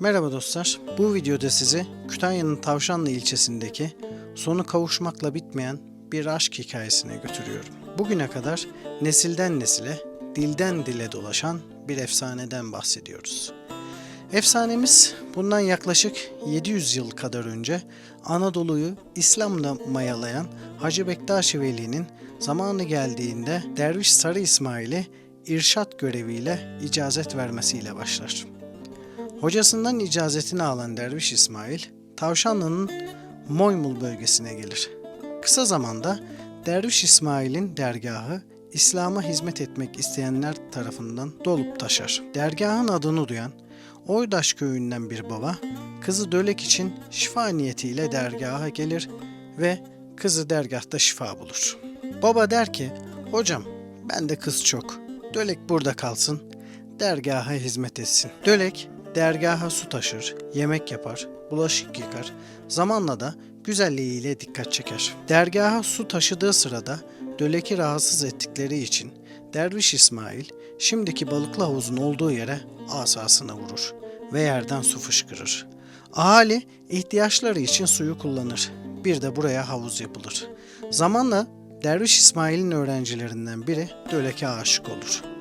Merhaba dostlar. Bu videoda sizi Kütahya'nın Tavşanlı ilçesindeki sonu kavuşmakla bitmeyen bir aşk hikayesine götürüyorum. Bugüne kadar nesilden nesile, dilden dile dolaşan bir efsaneden bahsediyoruz. Efsanemiz bundan yaklaşık 700 yıl kadar önce Anadolu'yu İslam'la mayalayan Hacı Bektaş Veli'nin zamanı geldiğinde Derviş Sarı İsmail'e irşat göreviyle icazet vermesiyle başlar. Hocasından icazetini alan Derviş İsmail, Tavşanlı'nın Moymul bölgesine gelir. Kısa zamanda Derviş İsmail'in dergahı İslam'a hizmet etmek isteyenler tarafından dolup taşar. Dergahın adını duyan Oydaş köyünden bir baba, kızı Dölek için şifa niyetiyle dergaha gelir ve kızı dergahta şifa bulur. Baba der ki, hocam bende kız çok, Dölek burada kalsın, dergaha hizmet etsin. Dölek dergaha su taşır, yemek yapar, bulaşık yıkar. Zamanla da güzelliğiyle dikkat çeker. Dergaha su taşıdığı sırada Dölek'i rahatsız ettikleri için Derviş İsmail şimdiki balıklı havuzun olduğu yere asasına vurur ve yerden su fışkırır. Ahali ihtiyaçları için suyu kullanır. Bir de buraya havuz yapılır. Zamanla Derviş İsmail'in öğrencilerinden biri Dölek'e aşık olur.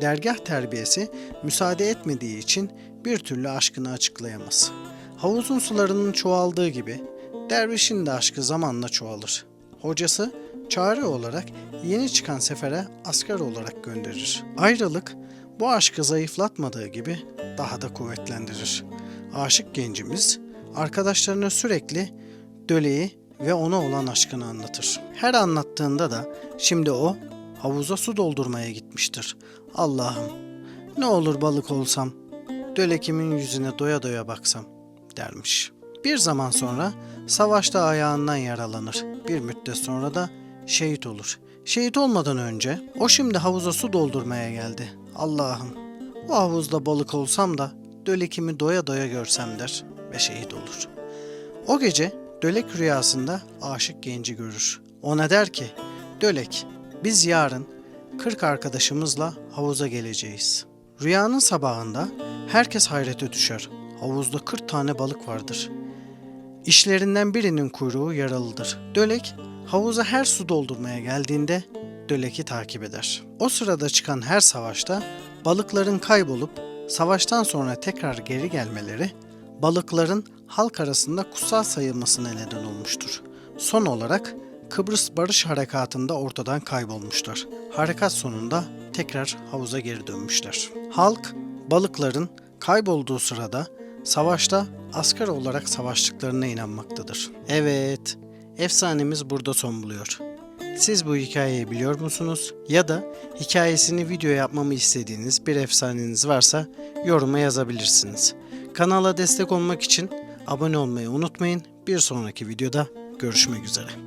Dergah terbiyesi müsaade etmediği için bir türlü aşkını açıklayamaz. Havuzun sularının çoğaldığı gibi dervişin de aşkı zamanla çoğalır. Hocası çare olarak yeni çıkan sefere asker olarak gönderir. Ayrılık bu aşkı zayıflatmadığı gibi daha da kuvvetlendirir. Aşık gencimiz arkadaşlarına sürekli döleyi ve ona olan aşkını anlatır. Her anlattığında da şimdi o havuza su doldurmaya gitmiştir. Allah'ım ne olur balık olsam, dölekimin yüzüne doya doya baksam dermiş. Bir zaman sonra savaşta ayağından yaralanır. Bir müddet sonra da şehit olur. Şehit olmadan önce o şimdi havuza su doldurmaya geldi. Allah'ım o havuzda balık olsam da dölekimi doya doya görsem der ve şehit olur. O gece Dölek rüyasında aşık genci görür. Ona der ki, Dölek biz yarın 40 arkadaşımızla havuza geleceğiz. Rüyanın sabahında herkes hayrete düşer. Havuzda 40 tane balık vardır. İşlerinden birinin kuyruğu yaralıdır. Dölek havuza her su doldurmaya geldiğinde Dölek'i takip eder. O sırada çıkan her savaşta balıkların kaybolup savaştan sonra tekrar geri gelmeleri balıkların halk arasında kutsal sayılmasına neden olmuştur. Son olarak Kıbrıs Barış Harekatı'nda ortadan kaybolmuşlar. Harekat sonunda tekrar havuza geri dönmüşler. Halk balıkların kaybolduğu sırada savaşta asker olarak savaştıklarına inanmaktadır. Evet, efsanemiz burada son buluyor. Siz bu hikayeyi biliyor musunuz? Ya da hikayesini video yapmamı istediğiniz bir efsaneniz varsa yoruma yazabilirsiniz. Kanala destek olmak için abone olmayı unutmayın. Bir sonraki videoda görüşmek üzere.